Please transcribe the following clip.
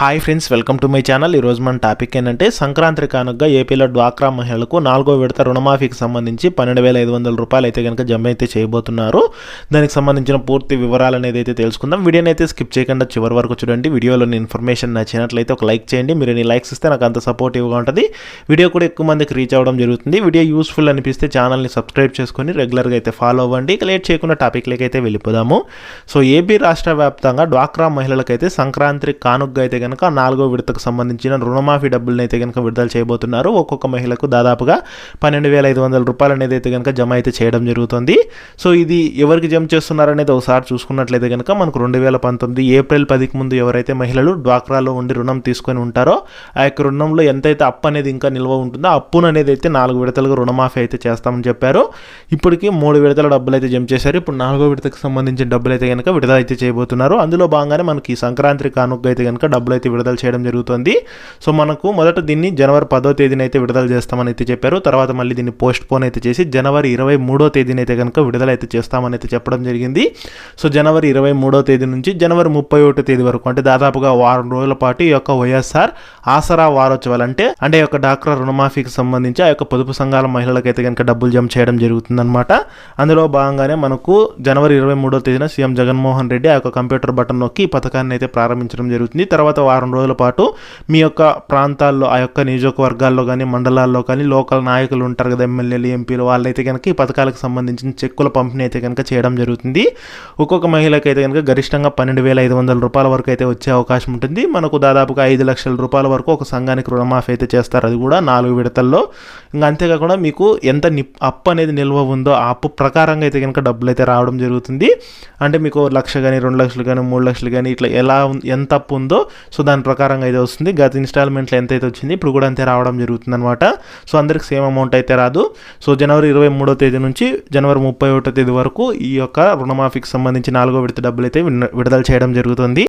Hi friends welcome to my channel ఈరోజు మన topic ఏంటంటే సంక్రాంతి కానుకగా ఏపీలో డ్వాక్రా మహిళలకు నాలుగో విడత రుణమాఫీకి సంబంధించి పన్నెండు వేల ఐదు వందల రూపాయలు అయితే కనుక జమ అయితే చేయబోతున్నారు. దానికి సంబంధించిన పూర్తి వివరాలు అనేది అయితే తెలుసుకుందాం. వీడియోని అయితే స్కిప్ చేయకుండా చివరి వరకు చూడండి. వీడియోలోని ఇన్ఫర్మేషన్ నచ్చినట్లయితే ఒక లైక్ చేయండి. మీరు నీ లైక్స్ ఇస్తే నాకు అంత సపోర్టివ్గా ఉంటుంది. వీడియో కూడా ఎక్కువ మందికి రీచ్ అవ్వడం జరుగుతుంది. వీడియో యూస్ఫుల్ అనిపిస్తే ఛానల్ని సబ్స్క్రైబ్ చేసుకొని రెగ్యులర్గా అయితే ఫాలో అవ్వండి. ఇక లేట్ చేయకుండా టాపిక్లకి అయితే వెళ్ళిపోదాము. సో ఏపీ రాష్ట్ర వ్యాప్తంగా డ్వాక్రా మహిళలకైతే సంక్రాంతి కానుకగా అయితే కనుక నాలుగో విడతకు సంబంధించిన రుణమాఫీ డబ్బులను అయితే కనుక విడుదల చేయబోతున్నారు. ఒక్కొక్క మహిళకు దాదాపుగా పన్నెండు వేల ఐదు వందల రూపాయలు అనేది అయితే కనుక జమ అయితే చేయడం జరుగుతుంది. సో ఇది ఎవరికి జమ చేస్తున్నారనేది ఒకసారి చూసుకున్నట్లయితే కనుక మనకు రెండు వేల పంతొమ్మిది ఏప్రిల్ పదికి ముందు ఎవరైతే మహిళలు డ్వాక్రాలో ఉండి రుణం తీసుకొని ఉంటారో ఆ యొక్క రుణంలో ఎంతైతే అప్పు అనేది ఇంకా నిల్వ ఉంటుందో అప్పును అనేది అయితే నాలుగు విడతలుగా రుణమాఫీ అయితే చేస్తామని చెప్పారు. ఇప్పటికి మూడు విడతల డబ్బులు అయితే జమ చేశారు. ఇప్పుడు నాలుగో విడతకు సంబంధించిన డబ్బులు అయితే కనుక విడుదల అయితే చేయబోతున్నారు. అందులో భాగంగానే మనకి సంక్రాంతి కానుక అయితే కనుక డబ్బులు అయితే విడుదల చేయడం జరుగుతుంది. సో మనకు మొదట దీన్ని జనవరి పదో తేదీన అయితే విడుదల చేస్తామని అయితే చెప్పారు. తర్వాత మళ్ళీ దీన్ని పోస్ట్ పోన్ అయితే చేసి జనవరి ఇరవై మూడో తేదీన అయితే కనుక విడుదల అయితే చేస్తామని అయితే చెప్పడం జరిగింది. సో జనవరి ఇరవై మూడో తేదీ నుంచి జనవరి ముప్పై ఒకటో తేదీ వరకు అంటే దాదాపుగా వారం రోజుల పాటు ఈ యొక్క వైఎస్ఆర్ ఆసరా వారోత్సవాలు అంటే అంటే యొక్క డాక్టర్ రుణమాఫీకి సంబంధించి ఆ యొక్క పొదుపు సంఘాల మహిళలకైతే కనుక డబ్బులు జమ చేయడం జరుగుతుందన్నమాట. అందులో భాగంగానే మనకు జనవరి ఇరవై మూడో తేదీన సీఎం జగన్మోహన్ రెడ్డి ఆ యొక్క కంప్యూటర్ బటన్ నొక్కి ఈ పథకాన్ని అయితే ప్రారంభించడం జరుగుతుంది. తర్వాత వారం రోజుల పాటు మీ యొక్క ప్రాంతాల్లో ఆ యొక్క నియోజకవర్గాల్లో కానీ మండలాల్లో కానీ లోకల్ నాయకులు ఉంటారు కదా ఎమ్మెల్యేలు ఎంపీలు వాళ్ళైతే కనుక ఈ పథకాలకు సంబంధించిన చెక్కుల పంపిణీ అయితే కనుక చేయడం జరుగుతుంది. ఒక్కొక్క మహిళకి అయితే కనుక గరిష్టంగా పన్నెండు వేల ఐదు వందల రూపాయల వరకు అయితే వచ్చే అవకాశం ఉంటుంది. మనకు దాదాపుగా ఐదు లక్షల రూపాయల వరకు ఒక సంఘానికి రుణమాఫీ అయితే చేస్తారు. అది కూడా నాలుగు విడతల్లో. ఇంకా అంతేకాకుండా మీకు ఎంత నిప్ అప్పు అనేది నిల్వ ఉందో ఆ అప్పు ప్రకారంగా అయితే కనుక డబ్బులు అయితే రావడం జరుగుతుంది. అంటే మీకు లక్ష కానీ రెండు లక్షలు కానీ మూడు లక్షలు కానీ ఇట్లా ఎలా ఎంత అప్పు ఉందో సో దాని ప్రకారంగా అయితే వస్తుంది. గత ఇన్స్టాల్మెంట్లో ఎంత అయితే వచ్చింది ఇప్పుడు కూడా అంతే రావడం జరుగుతుంది అనమాట సో అందరికి సేమ్ అమౌంట్ అయితే రాదు. సో జనవరి ఇరవై మూడో తేదీ నుంచి జనవరి ముప్పై ఒకటో తేదీ వరకు ఈ యొక్క రుణమాఫీకి సంబంధించి నాలుగో విడత డబ్బులు అయితే విడుదల చేయడం జరుగుతుంది.